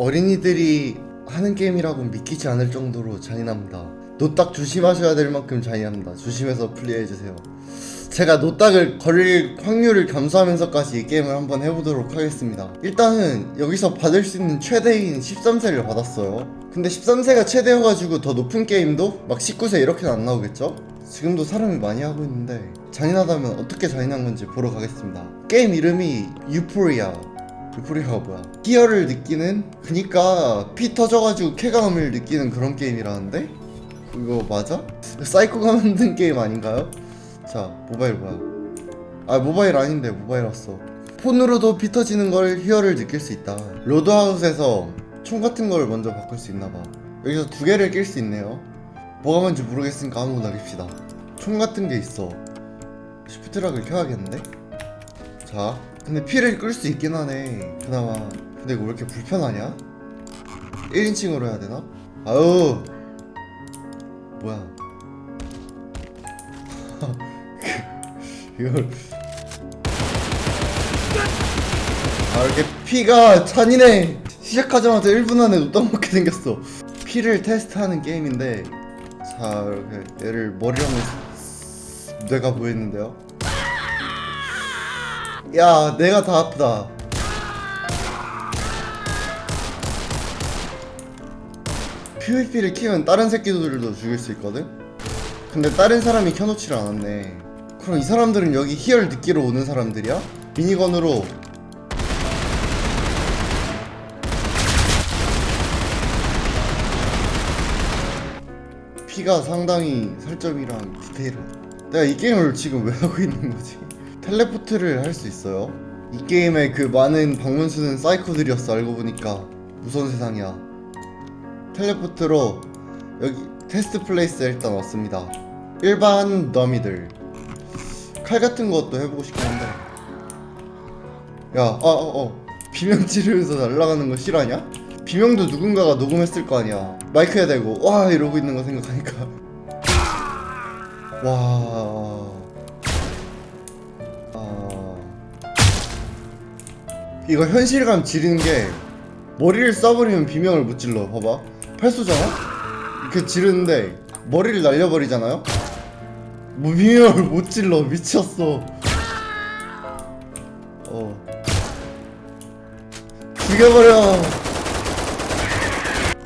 어린이들이 하는 게임이라고 믿기지 않을 정도로 잔인합니다. 노딱 조심하셔야 될 만큼 잔인합니다. 조심해서 플레이해주세요. 제가 노딱을 걸릴 확률을 감수하면서까지 이 게임을 한번 해보도록 하겠습니다. 일단은 여기서 받을 수 있는 최대인 13세를 받았어요. 근데 13세가 최대여가지고 더 높은 게임도 막 19세 이렇게는 안 나오겠죠? 지금도 사람이 많이 하고 있는데 잔인하다면 어떻게 잔인한 건지 보러 가겠습니다. 게임 이름이 유포리아. 유포리아가 뭐야? 희열을 느끼는 그니까 피 터져가지고 쾌감을 느끼는 그런 게임이라는데? 그거 맞아? 사이코가 만든 게임 아닌가요? 자 모바일 뭐야? 아 모바일 아닌데 모바일 왔어. 폰으로도 피 터지는 걸 희열을 느낄 수 있다. 로드하우스에서 총 같은 걸 먼저 바꿀 수 있나 봐. 여기서 두 개를 낄 수 있네요. 뭐가 뭔지 모르겠으니까 아무거나 깁시다. 총 같은 게 있어. 시프트락을 켜야겠는데? 자, 근데 피를 끌 수 있긴 하네. 그나마. 근데 이거 왜 이렇게 불편하냐? 1인칭으로 해야 되나? 아유. 뭐야. 이걸. 아, 이렇게 피가 잔인해. 시작하자마자 1분 안에 노딱 먹게 생겼어. 피를 테스트하는 게임인데, 자, 이렇게 얘를 머리랑 뇌가 보이는데요. 야, 내가 다 아프다. PVP를 키면 다른 새끼들도 죽일 수 있거든? 근데 다른 사람이 켜놓지를 않았네. 그럼 이 사람들은 여기 희열 느끼러 오는 사람들이야? 미니건으로 피가 상당히 설정이랑 디테일한 내가 이 게임을 지금 왜 하고 있는 거지? 텔레포트를 할 수 있어요 이 게임의 그 많은 방문수는 사이코들이었어 알고 보니까 무서운 세상이야 텔레포트로 여기 테스트 플레이스에 일단 왔습니다 일반 더미들 칼 같은 것도 해보고 싶긴 한데 야, 아, 어, 어. 비명 지르면서 날아가는 거 실화냐? 비명도 누군가가 녹음했을 거 아니야. 마이크에 대고 와 이러고 있는 거 생각하니까 와. 이거 현실감 지르는 게 머리를 쏴버리면 비명을 못 질러. 봐봐. 팔 쏘잖아? 이렇게 지르는데 머리를 날려버리잖아요? 뭐 비명을 못 질러. 미쳤어. 어. 죽여버려.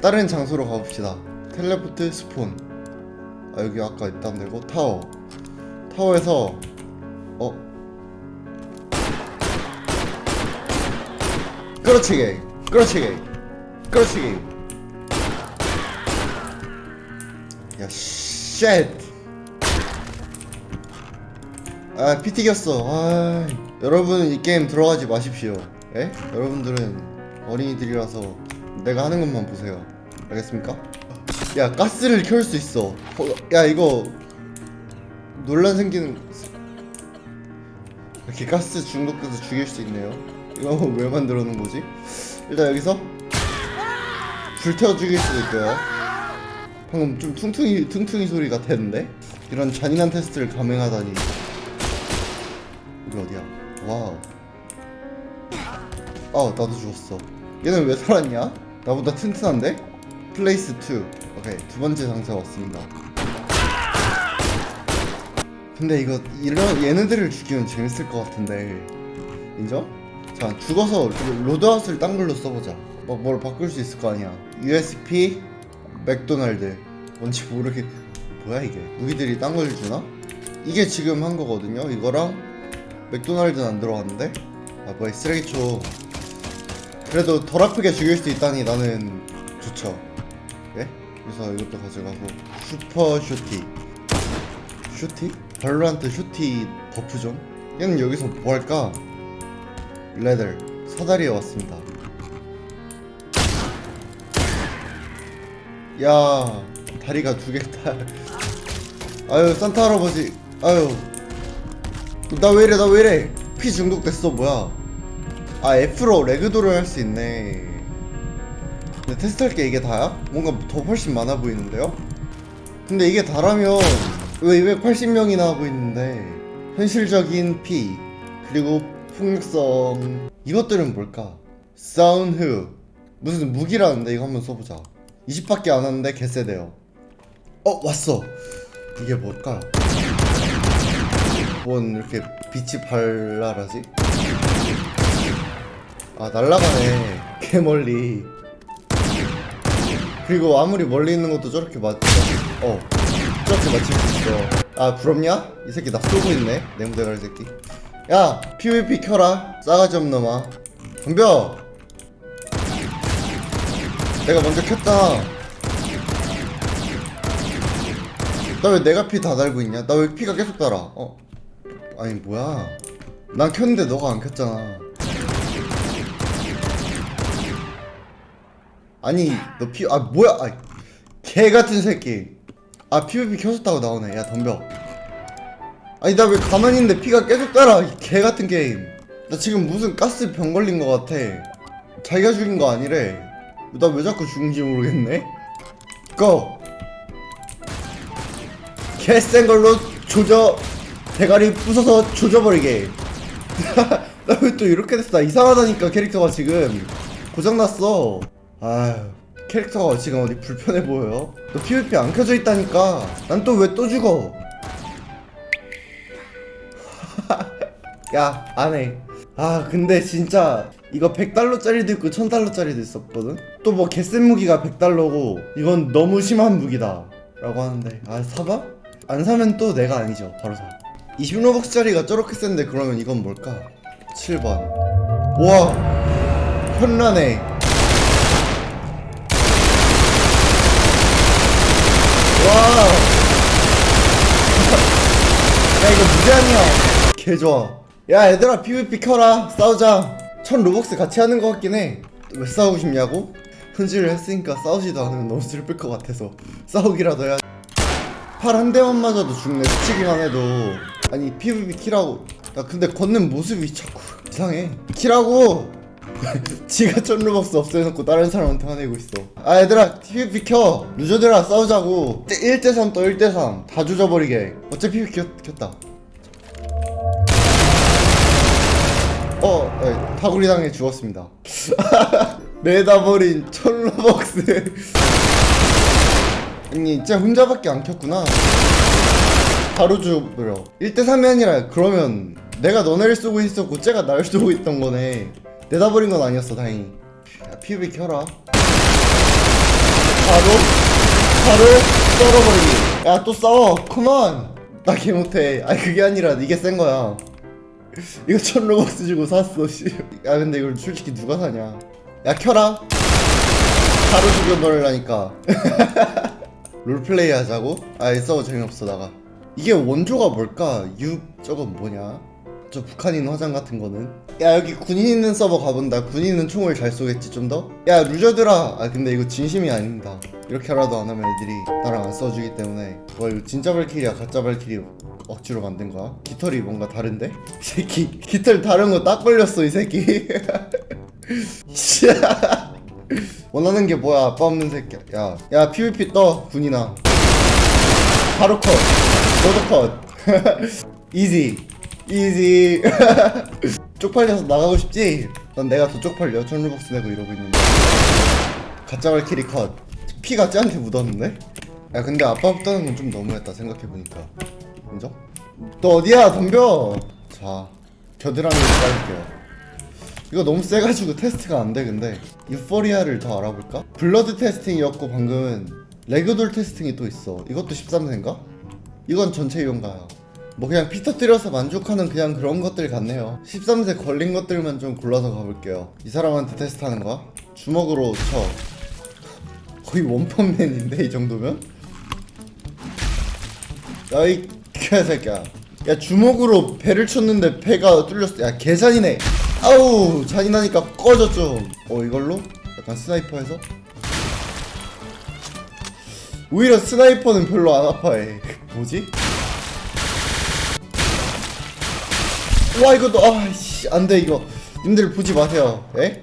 다른 장소로 가봅시다. 텔레포트 스폰. 아 여기 아까 있던 데고 타워. 타워에서 어. 끌어치기, 끌어치기, 끌어치기. 야 쉣. 아 피튀겼어. 아 여러분 이 게임 들어가지 마십시오. 예? 여러분들은 어린이들이라서 내가 하는 것만 보세요. 알겠습니까? 야 가스를 켤 수 있어. 어, 야 이거 논란 생기는 이렇게 가스 중독돼서 죽일 수 있네요. 이거 왜 만들어 놓은 거지? 일단 여기서 불태워 죽일 수도 있고요. 방금 좀 퉁퉁이 퉁퉁이 소리 같았는데 이런 잔인한 테스트를 감행하다니. 여기 어디야? 와우. 아 나도 죽었어. 얘는 왜 살았냐? 나보다 튼튼한데? 플레이스 2 오케이 두 번째 장소에 왔습니다 근데 이거 이런 얘네들을 죽이면 재밌을 것 같은데 인정? 자 죽어서 로드아웃을 딴 걸로 써보자 뭐, 뭘 바꿀 수 있을 거 아니야 USP 맥도날드 뭔지 모르게 뭐야 이게 무기들이 딴 걸 주나? 이게 지금 한 거거든요 이거랑 맥도날드는 안 들어갔는데 아 뭐야 이 쓰레기총 그래도 덜 아프게 죽일 수 있다니 나는 좋죠. 예? 그래서 이것도 가져가고 슈퍼 슈티. 슈티? 발로란트 슈티 버프 좀. 얘는 여기서 뭐 할까? 레들 사다리에 왔습니다. 야 다리가 두 개다. 아유 산타 할아버지. 아유 나 왜 이래 나 왜 이래 피 중독됐어 뭐야 아 F로 레그도를 할 수 있네 근데 테스트할 게 이게 다야? 뭔가 더 훨씬 많아 보이는데요? 근데 이게 다라면 왜 280명이나 하고 있는데 현실적인 피 그리고 폭력성. 이것들은 뭘까? 사운드 무슨 무기라는데? 이거 한번 써보자. 20밖에 안 왔는데 개쎄대요. 어 왔어. 이게 뭘까? 뭔 이렇게 빛이 발랄하지? 아 날라가네. 개 멀리. 그리고 아무리 멀리 있는 것도 저렇게 맞어 저렇게 맞출 수 있어 아 부럽냐? 이 새끼 나 쏘고 있네 내 무대 갈 새끼. 야 PVP 켜라 싸가지 없는 놈아. 덤벼 내가 먼저 켰잖아 나왜 내가 피 다 달고 있냐? 나 왜 피가 계속 달아? 어. 아니 뭐야? 난 켰는데 너가 안 켰잖아. 아니 너 피 아 뭐야? 아, 개 같은 새끼 아 PVP 켜졌다고 나오네. 야 덤벼. 아니 나 왜 가만히 있는데 피가 계속 달아 이개 같은 게임. 나 지금 무슨 가스 병 걸린 거 같아. 자기가 죽인 거 아니래. 나 왜 자꾸 죽은지 모르겠네. 고 개센 걸로 조져 대가리 부숴서 조져버리게. 나 왜 또 이렇게 됐어? 나 이상하다니까 캐릭터가 지금. 고장났어. 아휴 캐릭터가 지금 어디 불편해 보여요? 너 PVP 안 켜져 있다니까. 난 또왜또 죽어? 야 안해. 아 근데 진짜 이거 100달러짜리도 있고 1000달러짜리도 있었거든? 또 뭐 개센 무기가 100달러고 이건 너무 심한 무기다. 라고 하는데 아 사봐? 안 사면 또 내가 아니죠 바로 사. 20로벅스짜리가 저렇게 센데 그러면 이건 뭘까? 7번. 와! 현란해 와. 야 이거 무제한이야. 개 좋아. 야 얘들아 PVP 켜라. 싸우자. 천 로벅스 같이 하는 것 같긴 해. 왜 싸우고 싶냐고? 현질을 했으니까 싸우지도 않으면 너무 슬플 것 같아서 싸우기라도 해야. 팔 한 대만 맞아도 죽네. 스치기만 해도. 아니 PVP 키라고. 나 근데 걷는 모습이 자꾸 이상해. 키라고. 지가 쫀루벅스 없애놓고 다른 사람한테 화내고 있어. 아 얘들아 PVP 켜. 루저들아 싸우자고. 1대3 또 1대3 다 조져버리게. 어차피 켰, 켰다. 어 네, 다구리 당해 죽었습니다. 내다버린 촌루벅스. 아니 진짜 혼자밖에 안 켰구나. 바로 죽어버려. 1대3이 아니라 그러면 내가 너네를 쏘고 있었고 쟤가 날 쏘고 있던 거네 내다 버린 건 아니었어 다행히. 야 PVP 켜라. 바로 바로 썰어버리기. 야 또 싸워. 컴온 나개 못해. 아니 그게 아니라 이게 센 거야. 이거 천 로벅스 주고 샀어 씨야 근데 이걸 솔직히 누가 사냐? 야 켜라. 바로 죽여 버리라니까. 롤플레이 하자고? 아이 서버 재미없어 나가. 이게 원조가 뭘까? 유 저건 뭐냐? 저 북한인 화장 같은 거는? 야 여기 군인 있는 서버 가본다. 군인은 총을 잘 쏘겠지 좀 더? 야 루저들아! 아 근데 이거 진심이 아닙니다. 이렇게라도 안 하면 애들이 나랑 안 써주기 때문에 와 이거 진짜 발키리야 가짜 발키리 억지로 만든 거야? 깃털이 뭔가 다른데? 이 새끼 깃털 다른 거 딱 걸렸어 이 새끼. 원하는 게 뭐야 아빠 없는 새끼야. 야, 야 PVP 떠 군이나 바로 컷. 너도 컷. 이지 이지 쪽팔려서 나가고 싶지? 난 내가 더 쪽팔려. 천루벅스 내고 이러고 있는데. 가짜 발키리 컷. 피가 쟤한테 묻었는데? 야 근데 아빠 없다는 건 좀 너무했다 생각해보니까. 인정? 너 어디야? 덤벼! 자 겨드랑이를 깔게요. 이거 너무 세가지고 테스트가 안 돼 근데. 유포리아를 더 알아볼까? 블러드 테스팅이었고 방금은 레그돌 테스팅이 또 있어. 이것도 13세인가? 이건 전체 이용가야 뭐 그냥 피 터뜨려서 만족하는 그냥 그런 것들 같네요 13세 걸린 것들만 좀 골라서 가볼게요 이 사람한테 테스트하는 거야? 주먹으로 쳐 거의 원펀맨인데 이 정도면? 야이 개새끼야 야 주먹으로 배를 쳤는데 배가 뚫렸어 야 개잔이네 아우 잔인하니까 꺼져 좀어 이걸로? 약간 스나이퍼에서? 오히려 스나이퍼는 별로 안 아파해 뭐지? 와 이것도 아씨 안돼 이거 님들 보지 마세요 에?